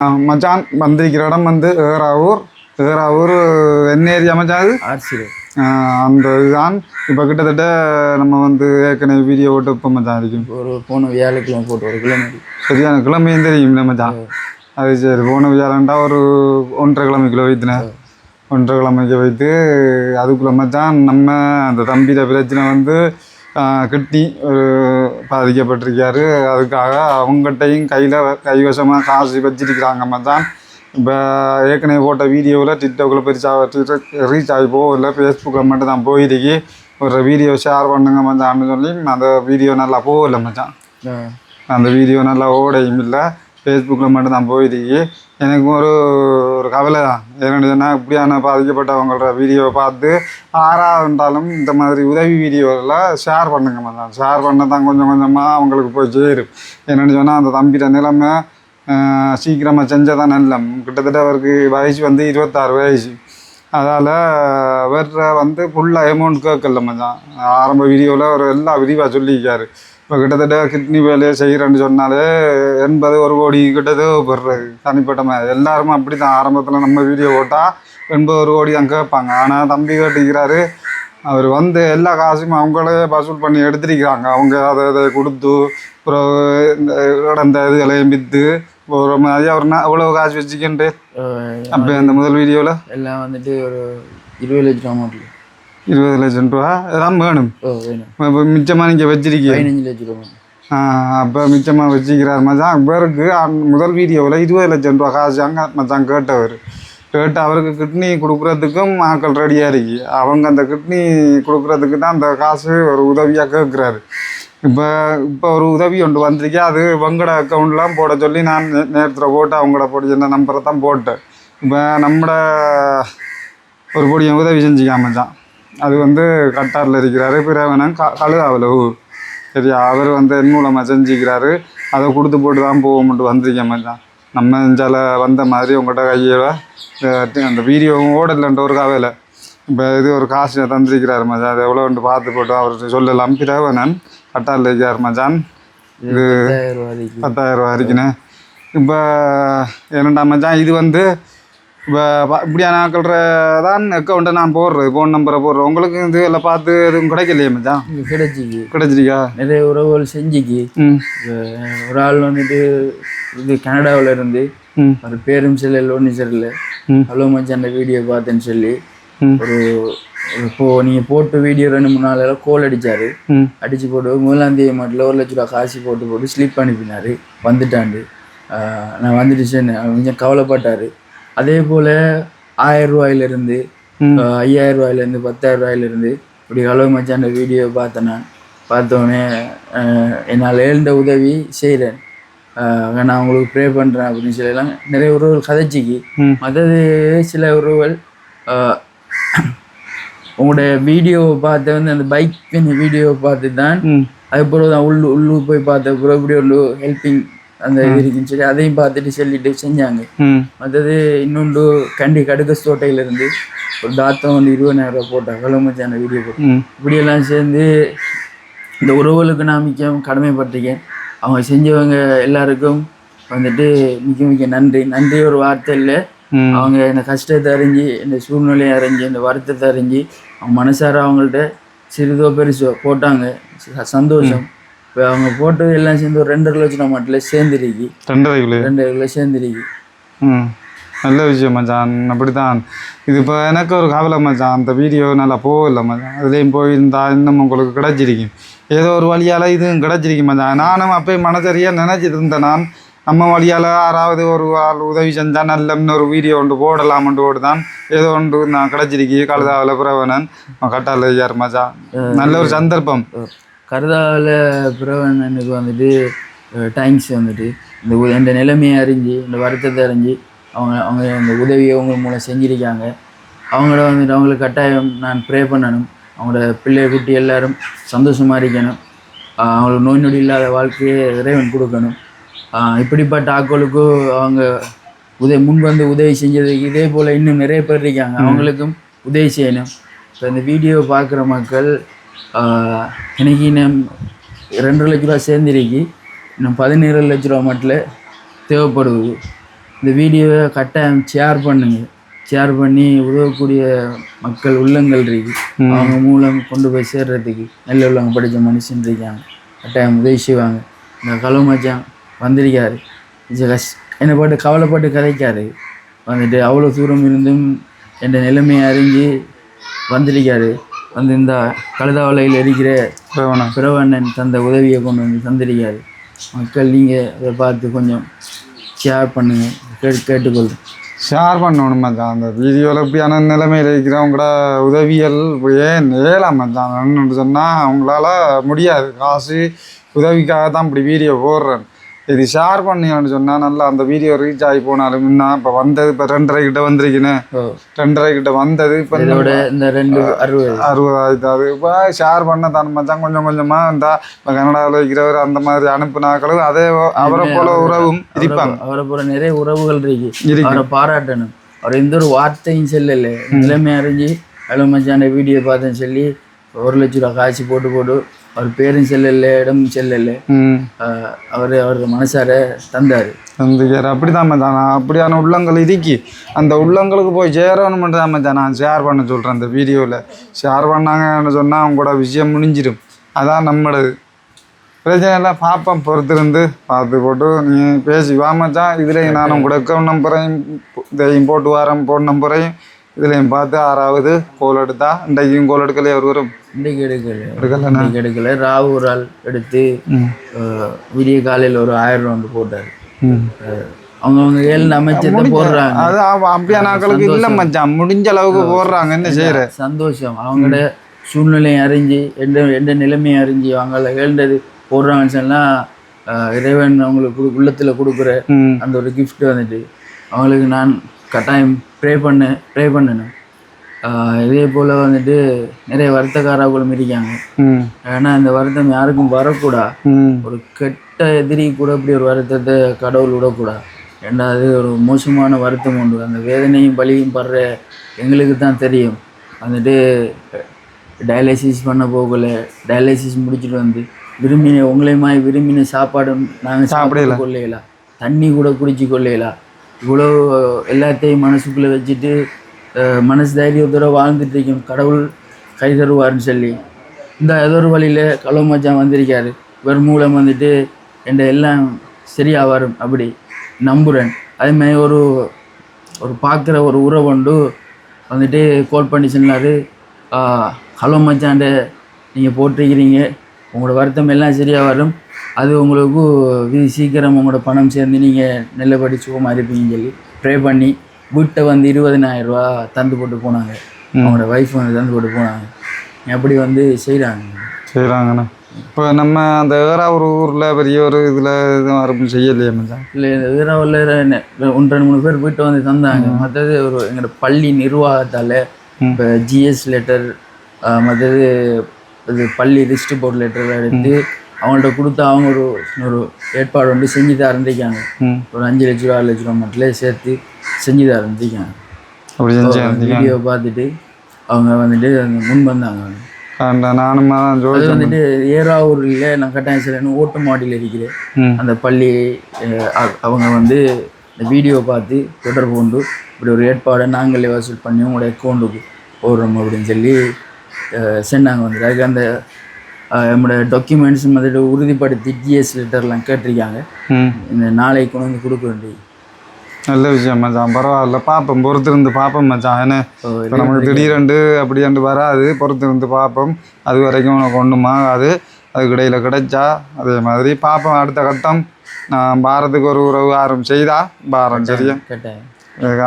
மச்சான் வந்திருக்கிற இடம் வந்து ஏறாவூர் ஏறாவூர் என்ன ஏரியா மச்சான் அது ஆர்சியில் ஆ, அந்த இதுதான் இப்போ கிட்டத்தட்ட நம்ம வந்து ஏற்கனவே வீடியோ ஓட்டு இப்போ மச்சான் இருக்கும் ஒரு போன வியாழக்கிழமை போட்டு ஒரு கிலோமீட்டர் சரியான கிழமையும் தெரியும் மச்சான் அது சரி போன வியாழண்டா ஒரு ஒன்றரை கிழமைக்குள்ள வைத்தினேன் ஒன்றரை கிழமைக்கு வைத்து அதுக்குள்ள மச்சான் நம்ம அந்த தம்பியில பிரச்சனை வந்து ஆ, கிட்னி ஒரு பாதிக்கப்பட்டிருக்காரு. அதுக்காக அவங்ககிட்டையும் கையில் கைவசமாக காசு வச்சிருக்கிறாங்க மச்சான். இப்போ ஏற்கனவே போட்ட வீடியோவில் டிக்டாக்கில் பெருசாக ரீச் ஆகி போகல ஃபேஸ்புக்கில் மட்டும் தான் போயிருக்கு. ஒரு வீடியோ ஷேர் பண்ணுங்க மச்சான்னு சொல்லி அந்த வீடியோ நல்லா போகல மச்சான். அந்த வீடியோ நல்லா ஓடையும் இல்லை. ஃபேஸ்புக்கில் மட்டும் தான் போயிருக்கு. எனக்கு ஒரு ஒரு கவலை. தான் ஏன்னு சொன்னால் இப்படியான பாதிக்கப்பட்டவங்களோட வீடியோவை பார்த்து ஆறாவதுண்டாலும் இந்த மாதிரி உதவி வீடியோவில் ஷேர் பண்ணுங்க மச்சான். ஷேர் பண்ண தான் கொஞ்சம் கொஞ்சமாக அவங்களுக்கு போய் சேரும். என்னென்னு சொன்னால் அந்த தம்பியோட நிலைமை சீக்கிரமாக செஞ்சால் தான் நல்ல கிட்டத்தட்ட அவருக்கு வயசு வந்து இருபத்தாறு வயசு. அதால் வேற வந்து ஃபுல்லாக அமௌண்ட் கேட்கல மச்சான். ஆரம்ப வீடியோவில் ஒரு எல்லா விரிவாக சொல்லியிருக்காரு. இப்போ கிட்டத்தட்ட கிட்னி வேலையை செய்கிறேன்னு சொன்னாலே எண்பது ஒரு கோடி கிட்ட தேவைப்படுறது தனிப்பட்ட மாதிரி எல்லாருமே அப்படி தான் ஆரம்பத்தில் நம்ம வீடியோ போட்டால் எண்பது ஒரு கோடி தான் கேட்பாங்க. ஆனால் தம்பி கேட்டுக்கிறாரு அவர் வந்து எல்லா காசும் அவங்களே வசூல் பண்ணி எடுத்திருக்கிறாங்க. அவங்க அதை அதை கொடுத்து அப்புறம் இந்த கடந்த இதுகளையும் விற்று ஒரு மாதிரி அவர் எவ்வளோ காசு வச்சுக்கின்ட்டு. அப்போ அந்த முதல் வீடியோவில் எல்லாம் வந்துட்டு ஒரு இருபது லட்சம் அமௌண்ட்ல இருபது லட்சம் ரூபா இதெல்லாம் வேணும் இப்போ மிச்சமாக நீங்கள் வச்சிருக்கீங்க அப்போ மிச்சமாக வச்சுக்கிறார் மச்சான் இவருக்கு முதல் வீடியோவில் இருபது லட்சம் ரூபா காசு அங்கே மச்சான் கேட்டவர் கேட்டு அவருக்கு கிட்னி கொடுக்குறதுக்கும் ஆட்கள் ரெடியாக இருக்கு அவங்க அந்த கிட்னி கொடுக்குறதுக்கு தான் அந்த காசு ஒரு உதவியாக கேட்குறாரு இப்போ இப்போ ஒரு உதவி ஒன்று வந்திருக்கே அது உங்களோட அக்கௌண்ட்லாம் போட சொல்லி நான் நேரத்தில் போட்டு அவங்களோட போட்டு என்ன நம்பரை தான் போட்டேன் இப்போ நம்மட ஒரு பொடியன் உதவி செஞ்சுக்காம மச்சான் அது வந்து கட்டாரில் இருக்கிறாரு. பிறவனம் க கழுதாவில். சரியா? அவர் வந்து என் மூலமாக செஞ்சுக்கிறாரு. அதை கொடுத்து போட்டு தான் போகும்ட்டு வந்திருக்கேன் மச்சான். நம்ம இஞ்சால வந்த மாதிரி உங்கள்கிட்ட கையில் அந்த வீடியோவும் ஓடலன்ற ஒரு கவலை. இப்போ இது ஒரு காசு தந்திருக்கிறாரு மச்சான். அது எவ்வளோன்ட்டு பார்த்து போட்டு அவர் சொல்லலாம். பிறவனன் கட்டாரில் இருக்கிறார் மச்சான். இது பத்தாயிரம் ரூபா இருக்குண்ணே இப்போ என்னடா மச்சான்? இது வந்து இப்போ இப்படியான ஆக்கள்ற தான் அக்கௌண்ட்டை நான் போடுறது ஃபோன் நம்பரை போடுறேன் உங்களுக்கு இது எல்லாம் பார்த்து எதுவும் கிடைக்கலையே மச்சான்? கிடைச்சிக்கு. கிடைச்சிருக்கா? நிறைய உறவுகள் செஞ்சுக்கு. ஒரு ஆள் வந்துட்டு இது கனடாவில் இருந்து ஒரு பேரும் செல்ல ஒன்றும் சரியில்லை. அவ்வளோ மச்சான் அந்த வீடியோ பார்த்தேன்னு சொல்லி. ஒரு இப்போ நீங்கள் போட்ட வீடியோ ரெண்டு மூணு நாள் கோல் அடிச்சாரு. ம். அடிச்சு போட்டு முதலாம் தேதி மட்டும் ஒரு லட்ச ரூபா காசு போட்டு போட்டு ஸ்லிப் அனுப்பினாரு. வந்துட்டாண்டு. நான் வந்துடுச்சேன்னு அவர் கொஞ்சம் கவலைப்பட்டாரு. அதே போல் ஆயிரம் ரூபாயிலிருந்து ஐயாயிரம் ரூபாயிலேருந்து பத்தாயிரம் ரூபாயிலிருந்து இப்படி அளவு மச்சான் வீடியோ பார்த்தேன் நான். பார்த்தோன்னே என்னால் எழுந்த உதவி செய்கிறேன். நான் உங்களுக்கு ப்ரே பண்ணுறேன் அப்படின்னு சொல்லலாம் நிறைய உறவுகள் கதைச்சிக்கு. மற்றது சில உறவுகள் உங்களுடைய வீடியோவை பார்த்து வந்து அந்த பைக் வீடியோவை பார்த்து தான் அதுக்கப்புறம் தான் உள்ளு உள்ளூர் போய் பார்த்த அப்புறம் இப்படி ஒரு ஹெல்ப்பிங் அந்த இது இருக்குன்னு சொல்லி அதையும் பார்த்துட்டு சொல்லிட்டு செஞ்சாங்க. மற்றது இன்னொன்று கண்டி கடுக்கஸ் தோட்டையிலேருந்து ஒரு தாத்தம் வந்து இருபதாயிரம் ரூபா போட்டாங்க கலமச்சான வீடியோ போட்டு. இப்படியெல்லாம் சேர்ந்து இந்த உறவுகளுக்கு நான் மிக்க கடமைப்பட்டிருக்கேன். அவங்க செஞ்சவங்க எல்லாருக்கும் வந்துட்டு மிக்க மிக்க நன்றி. நன்றி ஒரு வார்த்தை இல்லை. அவங்க இந்த கஷ்டத்தை அறிஞ்சு இந்த சூழ்நிலையை அறிஞ்சு இந்த வருத்தத்தை அறிஞ்சு அவங்க மனசார அவங்கள்ட்ட சிறிதோ பெருசோ போட்டாங்க. சந்தோஷம். இப்போ அவங்க போட்டது எல்லாம் சேர்ந்து ஒரு ரெண்டரை லட்சம் மட்டும் சேர்ந்துருக்கி. ரெண்டரை கிலோ? ரெண்டரை கிலோ சேர்ந்துருக்கி. ம். நல்ல விஷயம் மச்சான். அப்படித்தான். இது இப்போ எனக்கு ஒரு கவலை மச்சான். அந்த வீடியோ நல்லா போகல மச்சான். அதுலேயும் போயிருந்தா இன்னும் உங்களுக்கு கிடைச்சிருக்கும் ஏதோ ஒரு வழியால் இதுவும் கிடைச்சிருக்கும் மச்சான். நானும் அப்போயே மனசரியாக நினச்சிட்டு இருந்தேன் நான். நம்ம வழியால் யாராவது ஒரு ஆள் உதவி செஞ்சால் நல்ல இன்னொரு வீடியோ ஒன்று போடலாம்னு போட்டுதான் ஏதோ ஒன்று நான் கிடைச்சிருக்கி. கழுதாவில் பிரவணன் கட்டால ஐயார் மச்சான். நல்ல ஒரு சந்தர்ப்பம். கருதாவில் பிரவணனுக்கு வந்துட்டு தேங்க்ஸ் வந்துட்டு இந்த இந்த நிலைமையை அறிஞ்சு இந்த வருத்தத்தை அறிஞ்சு அவங்க அவங்க இந்த உதவியை அவங்க மூலம் செஞ்சிருக்காங்க. அவங்கள வந்துட்டு அவங்களுக்கு கட்டாயம் நான் ப்ரே பண்ணணும். அவங்களோட பிள்ளை குட்டி எல்லாரும் சந்தோஷமாக இருக்கணும். அவங்களுக்கு நோய் நொடி இல்லாத வாழ்க்கையை இறைவன் கொடுக்கணும். இப்படிப்பட்ட ஆட்களுக்கும் அவங்க உதவி முன் வந்து உதவி செஞ்சதுக்கு இதே போல் இன்னும் நிறைய பேர் இருக்காங்க. அவங்களுக்கும் உதவி செய்யணும். இப்போ இந்த வீடியோ பார்க்குற மக்கள் எனக்கு இன்னும் ரெண்டரை லட்ச ரூபா சேர்ந்துருக்கு. இன்னும் பதினேழு லட்ச ரூபா மட்டும் தேவைப்படுது. இந்த வீடியோவை கட்டாயம் ஷேர் பண்ணுங்க. ஷேர் பண்ணி உதவக்கூடிய மக்கள் உள்ளங்கள் இருக்கு. அவங்க மூலம் கொண்டு போய் சேர்றதுக்கு நல்ல உள்ளவங்க படித்த மனுஷன் இருக்காங்க. கட்டாயம் உதவி செய்வாங்க. இந்த கலவு மச்சான் வந்திருக்காரு. இது கஷ் என்னை போட்டு கவலைப்பட்டு கதைக்காரு. வந்துட்டு அவ்வளோ தூரம் இருந்தும் என் நிலைமையை அறிஞ்சு வந்திருக்காரு. வந்து இந்த கழுதாவளையில் இருக்கிற பிரவணன் தந்த உதவியை கொண்டு வந்து தந்திருக்காரு. மக்கள் நீங்கள் இதை பார்த்து கொஞ்சம் ஷேர் பண்ணுங்க. கேட்டு கேட்டுக்கொள்கிறேன் ஷேர் பண்ணணும் மச்சான். அந்த வீடியோவில் இப்படியான நிலைமையில் இருக்கிறவங்களோட உதவியல் ஏன் ஏலாம் மச்சான். சொன்னால் அவங்களால முடியாது. காசு உதவிக்காக தான் இப்படி வீடியோ போடுறேன். இது ஷேர் பண்ணியான்னு சொன்னால் நல்லா அந்த வீடியோ ரீச் ஆகி போனாலும் இன்னும் இப்போ வந்தது இப்போ ரெண்டரை கிட்ட வந்திருக்கேன் ஓ. ரெண்டரை கிட்ட வந்தது இப்போ இந்த ரெண்டு அறுபது. அறுபதாயிரத்து அது இப்போ ஷேர் பண்ண தான் மச்சான் கொஞ்சம் கொஞ்சமாக இந்த இப்போ கனடாவில் இருக்கிறவர் அந்த மாதிரி அனுப்புனாக்களும் அதே அவரை போல உறவும் இருப்பாங்க. அவரை போல நிறைய உறவுகள் இருக்கு. அவரை பாராட்டணும். அவர் எந்த ஒரு வார்த்தையும் சொல்லலை. நிலைமை அறிஞ்சு ஹலோ மச்சான் வீடியோ பார்த்தேன்னு சொல்லி ஒரு லட்ச ரூபா காசு போட்டு போட்டு அவர் பேரும் செல்லல இடமும் செல்லல. அவர் அவர் மனசார தந்தார். சந்திக்கார் அப்படி தான்? மச்சான் அப்படியான உள்ளங்கள் இருக்கி அந்த உள்ளங்களுக்கு போய் சேரணும் மட்டும் தான்? மச்சான் நான் ஷேர் பண்ண சொல்கிறேன் அந்த வீடியோவில் ஷேர் பண்ணாங்கன்னு சொன்னால் அவங்க கூட விஷயம் முடிஞ்சிடும் அதான் நம்மளது. பிரச்சனை இல்லை பார்ப்போம். பொறுத்திருந்து பார்த்து போட்டு நீ பேசி வா மச்சான். இதுலேயும் நானும் கூட அக்கௌண்ட் நம்பரையும் இதையும் போட்டு வரேன் ஃபோன் நம்பரையும் இதுலேயும் பார்த்து ஆறாவது கோல் எடுத்தா இன்றைக்கும் கோல் எடுக்கலையே ஒரு வரும் இன்றைக்கு எடுக்கல. எடுக்கலண்ணா இன்றைக்கு எடுக்கல. ராவு ஒரு ஆள் எடுத்து விடிய காலையில் ஒரு ஆயிரம் ரூபா போட்டார். அவங்கவுங்க ஏழு அமைச்சத்தை போடுறாங்க. அது அப்படியான நாட்களுக்கு இல்லை மச்சான். முடிஞ்ச அளவுக்கு போடுறாங்க. என்ன செய்யற? சந்தோஷம். அவங்களோட சூழ்நிலையை அறிஞ்சு எந்த எந்த நிலைமையை அறிஞ்சு அவங்கள எழுந்தது போடுறாங்கன்னு சொன்னால் இறைவன் அவங்களுக்கு உள்ளத்தில் கொடுக்குற அந்த ஒரு gift வந்துட்டு அவங்களுக்கு நான் கட்டாயம் ப்ரே பண்ண ப்ரே பண்ணணும் இதே போல் வந்துட்டு நிறைய வருத்தக்காரர்களும் இருக்காங்க ஏன்னா இந்த வருத்தம் யாருக்கும் வரக்கூடாது ம். ஒரு கெட்ட எதிரி கூட இப்படி ஒரு வருத்தத்தை கடவுள் விடக்கூடாது ரெண்டாவது ஒரு மோசமான வருத்தம் உண்டு. அந்த வேதனையும் பலியும் படுற எங்களுக்கு தான் தெரியும். வந்துட்டு டயாலிசிஸ் பண்ண போகல. டயாலிசிஸ் முடிச்சுட்டு வந்து விரும்பின உங்களையுமாய் விரும்பின சாப்பாடும் நாங்கள் சாப்பிட கொள்ளையலாம் தண்ணி கூட குடிச்சு கொள்ளையலாம் இவ்வளோ எல்லாத்தையும் மனசுக்குள்ளே வச்சுட்டு மனசு தைரியத்தோடு வாழ்ந்துட்டு இருக்கோம் கடவுள் கை தருவார்னு சொல்லி. இந்த ஏதோ ஒரு வழியில் களவு மச்சான் வந்திருக்காரு. இவர் மூலம் வந்துட்டு என்ற எல்லாம் சரியாக வரும் அப்படி நம்புகிறேன் அதேமாதிரி ஒரு ஒரு பார்க்குற ஒரு உறவு உண்டு. வந்துட்டு கால் பண்ணி சொன்னார். ஹலோ மச்சாண்ட நீங்கள் போட்டிருக்கிறீங்க. உங்களோட வருத்தம் எல்லாம் சரியாக வரும் அது உங்களுக்கு சீக்கிரம் உங்களோட பணம் சேர்ந்து நீங்கள் நல்லபடி சுகமாக இருப்பீங்கன்னு சொல்லி ப்ரே பண்ணி வீட்டை வந்து இருபதினாயிரம் ரூபா தந்து போட்டு போனாங்க. அவங்களோட ஒய்ஃப் வந்து தந்து போட்டு போனாங்க. அப்படி வந்து செய்கிறாங்க செய்கிறாங்கண்ணா இப்போ நம்ம அந்த ஒரு ஊரில் பெரிய ஒரு இதில் எதுவும் அரபு செய்யலையே மச்சான்? இல்லை இந்த வீராவில் ஒன்று ரெண்டு மூணு பேர் வீட்டை வந்து தந்தாங்க. மற்றது ஒரு எங்களோட பள்ளி நிர்வாகத்தால் இப்போ ஜிஎஸ் லெட்டர் மற்றது இது பள்ளி ரிஸ்ட் போர்ட் லெட்டர் எடுத்து அவங்கள்ட்ட கொடுத்து அவங்க ஒரு ஒரு ஏற்பாடு வந்து செஞ்சு தான் இருந்திருக்காங்க ஒரு அஞ்சு லட்ச ரூபா ஆறு லட்ச ரூபா மட்டும் சேர்த்து செஞ்சு தான் இருந்திருக்காங்க. வீடியோ பார்த்துட்டு அவங்க வந்துட்டு முன் வந்தாங்க. நானும் அது வந்துட்டு ஏறாவூரில் நான் கட்டாயம் சில ஓட்டு மாடியில் இருக்கிறேன் அந்த பள்ளி அவங்க வந்து இந்த வீடியோ பார்த்து தொடர்பு கொண்டு இப்படி ஒரு ஏற்பாடை நாங்களே வசூல் பண்ணி உங்களோட அக்கௌண்ட்டுக்கு போடுறோம் அப்படின்னு சொல்லி சொன்னாங்க. வந்து அதுக்கு அந்த நம்மளோட டாக்குமெண்ட்ஸ் வந்துட்டு உறுதிப்படுத்தி ஜிஎஸ் லெட்டர்லாம் கேட்டிருக்காங்க. ம். இந்த நாளைக்கு கொண்டு வந்து கொடுக்க வேண்டி. நல்ல விஷயம் மச்சான். பரவாயில்ல. பார்ப்போம் பொறுத்திருந்து பார்ப்போம் மச்சான். ஏன்னா ஸோ இப்போ நமக்கு திடீரெண்டு அப்படியாண்டு வராது. பொறுத்திருந்து பார்ப்போம் அது வரைக்கும் உனக்கு ஒன்றும் ஆகாது. அதுக்கு இடையில் கிடைச்சா அதே மாதிரி பார்ப்போம் அடுத்த கட்டம் நான் பாரத்துக்கு ஒரு உறவு ஆரம் செய்தா? பாரம் சரியா?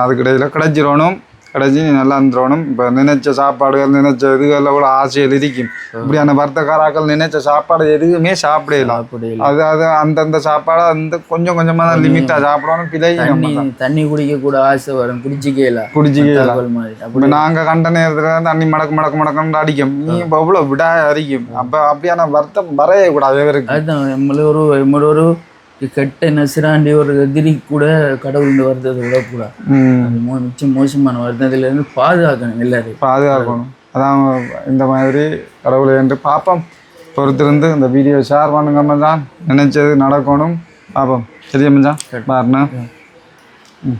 அதுக்கு இடையில் கிடைச்சிடணும். கிடைச்சி நீ நல்லா இருந்துடணும் இப்போ நினைச்ச சாப்பாடுகள் நினைச்ச இதுகள் எவ்வளோ ஆசைகள் இருக்கும் இப்படியான வர்த்தகாராக்கள் நினைச்ச சாப்பாடு எதுவுமே சாப்பிடலாம் அது அது அந்தந்த சாப்பாடு அந்த கொஞ்சம் கொஞ்சமாக தான் லிமிட்டாக சாப்பிடணும். பிழை தண்ணி குடிக்க கூட ஆசை வரும். குடிச்சிக்கல. குடிச்சிக்கலாம் அப்படி இப்போ நாங்கள் கண்ட நேரத்தில் தண்ணி மடக்கு மடக்கு மடக்குன்னு அடிக்கும். நீ இப்போ எவ்வளோ விடா அடிக்கும் அப்போ அப்படியான வருத்தம் வரைய கூடாது இவருக்கு அதுதான். நம்மள ஒரு நம்மள ஒரு கெட்ட நசிராண்டி ஒரு எதிரி கூட கடவுள் வருத்தத்தை விடக்கூடாது. மிச்சம் மோசமான வருத்தத்திலேருந்து பாதுகாக்கணும் எல்லாரையும். பாதுகாக்கணும். அதான் இந்த மாதிரி கடவுளை என்று பார்ப்போம் பொறுத்திருந்து இந்த வீடியோ ஷேர் பண்ணுங்க மச்சான். நினைச்சது நடக்கணும். பார்ப்போம் சரியா மச்சான்? பாருண்ணா. ம்.